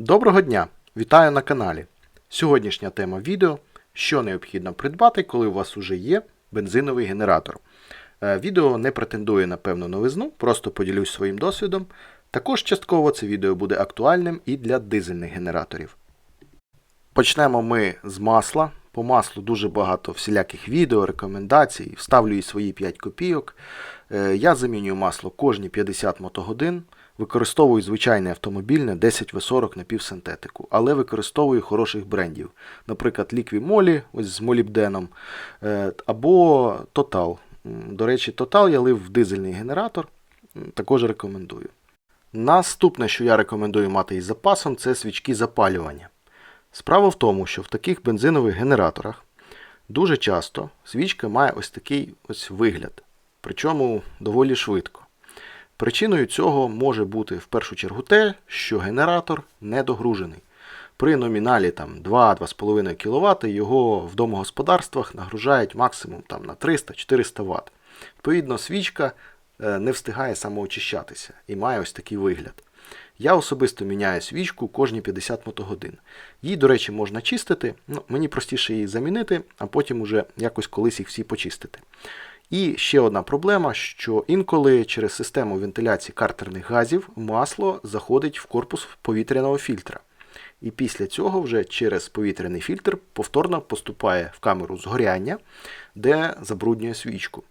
Доброго дня! Вітаю на каналі. Сьогоднішня тема відео що необхідно придбати, коли у вас уже є бензиновий генератор. Е, Відео не претендує на певну новизну, просто поділюсь своїм досвідом. Також частково це відео буде актуальним і для дизельних генераторів. Почнемо ми з масла. По маслу дуже багато всіляких відео, рекомендацій, вставлю і свої 5 копійок. Е, Я замінюю масло кожні 50 мотогодин. Використовую звичайне автомобільне 10В40 напівсинтетику, але використовую хороших брендів. Наприклад, Liqui Moly ось з молібденом е, або Total. До речі, Total я лив в дизельний генератор, також рекомендую. Наступне, що я рекомендую мати із запасом, це свічки запалювання. Справа в тому, що в таких бензинових генераторах дуже часто свічка має ось такий ось вигляд, причому доволі швидко. Причиною цього може бути в першу чергу те, що генератор недогружений. При номіналі 2-2,5 кВт його в домогосподарствах нагружають максимум там, на 300-400 Вт. Відповідно, свічка е, не встигає самоочищатися і має ось такий вигляд. Я особисто міняю свічку кожні 50 мотогодин. Її, до речі, можна чистити, ну, мені простіше її замінити, а потім уже якось колись їх всі почистити. І ще одна проблема, що інколи через систему вентиляції картерних газів масло заходить в корпус повітряного фільтра. І після цього вже через повітряний фільтр повторно поступає в камеру згоряння, де забруднює свічку.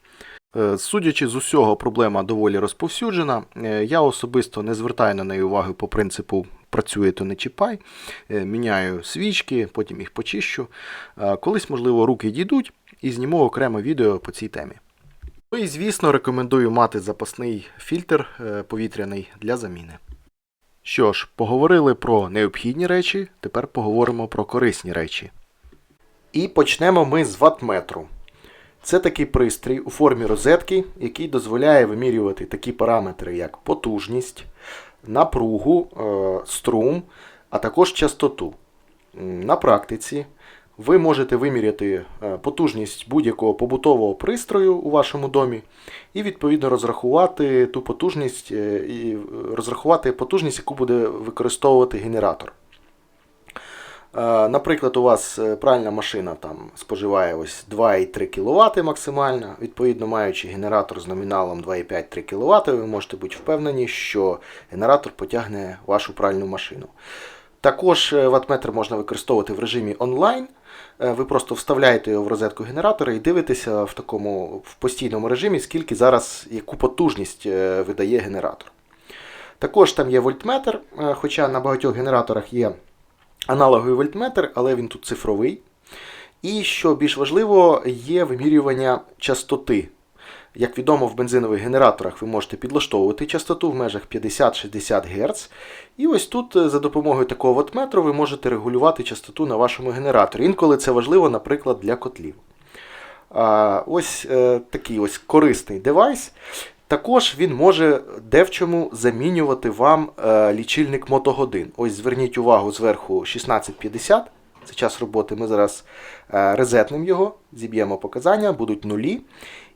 Е, Судячи з усього, проблема доволі розповсюджена. Е, Я особисто не звертаю на неї уваги по принципу працює, то не чіпай. Е, Міняю свічки, потім їх почищу. Колись, можливо, руки дійдуть і зніму окреме відео по цій темі. Ну і, звісно, рекомендую мати запасний фільтр е, повітряний для заміни. Що ж, поговорили про необхідні речі, тепер поговоримо про корисні речі. І почнемо ми з ватметру. Це такий пристрій у формі розетки, який дозволяє вимірювати такі параметри, як потужність, напругу, е, струм, а також частоту. На практиці ви можете виміряти е, потужність будь-якого побутового пристрою у вашому домі і відповідно розрахувати ту потужність е, і розрахувати потужність, яку буде використовувати генератор. Е, Наприклад, у вас е, пральна машина там споживає ось 2,3 кВт максимально. Відповідно, маючи генератор з номіналом 2,5-3 кВт, ви можете бути впевнені, що генератор потягне вашу пральну машину. Також е, ватметр можна використовувати в режимі онлайн. Е, Ви просто вставляєте його в розетку генератора і дивитеся в такому в постійному режимі, скільки зараз яку потужність е, видає генератор. Також там є вольтметр, хоча на багатьох генераторах є аналоговий вольтметр, але він тут цифровий. І що більш важливо, є вимірювання частоти. Як відомо, в бензинових генераторах ви можете підлаштовувати частоту в межах 50-60 Гц. І ось тут е, за допомогою такого ватметру ви можете регулювати частоту на вашому генераторі. Інколи це важливо, наприклад, для котлів. Ось е, такий ось корисний девайс. Також він може девчому замінювати вам е, лічильник мотогодин. Ось зверніть увагу зверху 1650. Це час роботи. Ми зараз резетнемо його, зіб'ємо показання, будуть нулі.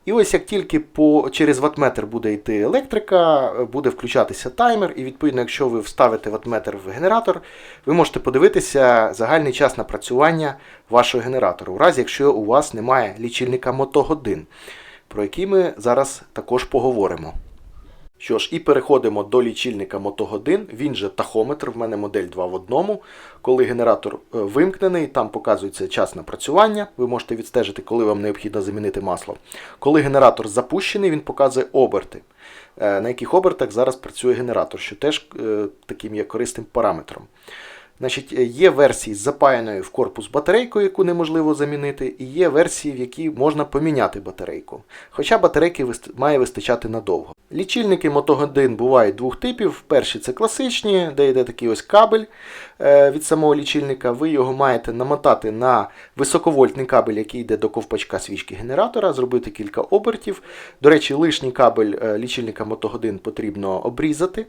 І ось як тільки по, через ватметр буде йти електрика, буде включатися таймер, і відповідно, якщо ви вставите ватметр в генератор, ви можете подивитися загальний час напрацювання вашого генератора, у разі якщо у вас немає лічильника мотогодин, про який ми зараз також поговоримо. Що ж, і переходимо до лічильника мотогодин. Він же тахометр, в мене модель 2 в одному. Коли генератор е, вимкнений, там показується час напрацювання. Ви можете відстежити, коли вам необхідно замінити масло. Коли генератор запущений, він показує оберти, е, на яких обертах зараз працює генератор, що теж е, таким є корисним параметром. Значить, е, є версії з запаяною в корпус батарейкою, яку неможливо замінити, і є версії, в які можна поміняти батарейку. Хоча батарейки має вистачати надовго. Лічильники мотогодин бувають двох типів. Перші це класичні, де йде такий ось кабель е, від самого лічильника. Ви його маєте намотати на високовольтний кабель, який йде до ковпачка свічки генератора, зробити кілька обертів. До речі, лишній кабель е, лічильника мотогодин потрібно обрізати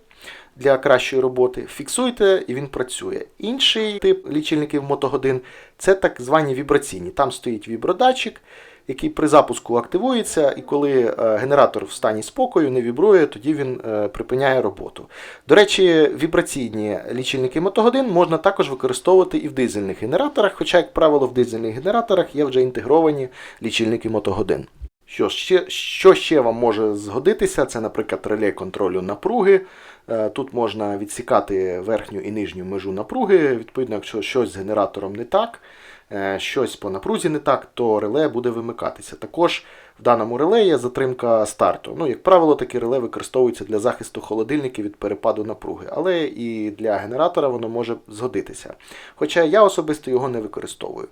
для кращої роботи. Фіксуйте і він працює. Інший тип лічильників мотогодин це так звані вібраційні. Там стоїть вібродатчик, який при запуску активується, і коли е, генератор в стані спокою не вібрує, тоді він е, припиняє роботу. До речі, вібраційні лічильники мотогодин можна також використовувати і в дизельних генераторах, хоча, як правило, в дизельних генераторах є вже інтегровані лічильники мотогодин. Що ще, що ще вам може згодитися? Це, наприклад, реле контролю напруги. Е, Тут можна відсікати верхню і нижню межу напруги. Відповідно, якщо щось з генератором не так, е, щось по напрузі не так, то реле буде вимикатися. Також в даному реле є затримка старту. Ну, як правило, такі реле використовуються для захисту холодильників від перепаду напруги, але і для генератора воно може згодитися. Хоча я особисто його не використовую.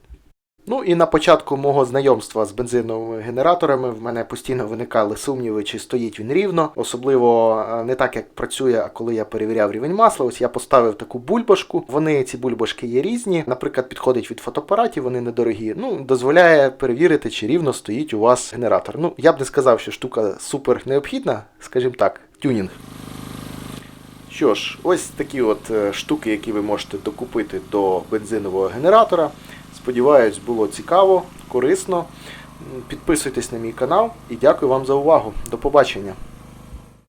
Ну і на початку мого знайомства з бензиновими генераторами в мене постійно виникали сумніви, чи стоїть він рівно. Особливо е, не так, як працює, а коли я перевіряв рівень масла. Ось я поставив таку бульбашку. Вони ці бульбашки є різні. Наприклад, підходить від фотоапаратів, вони недорогі. Ну, дозволяє перевірити, чи рівно стоїть у вас генератор. Ну, я б не сказав, що штука супер необхідна, скажімо так, тюнінг. Що ж, ось такі от е, штуки, які ви можете докупити до бензинового генератора. Сподіваюсь, було цікаво, корисно. Підписуйтесь на мій канал і дякую вам за увагу. До побачення!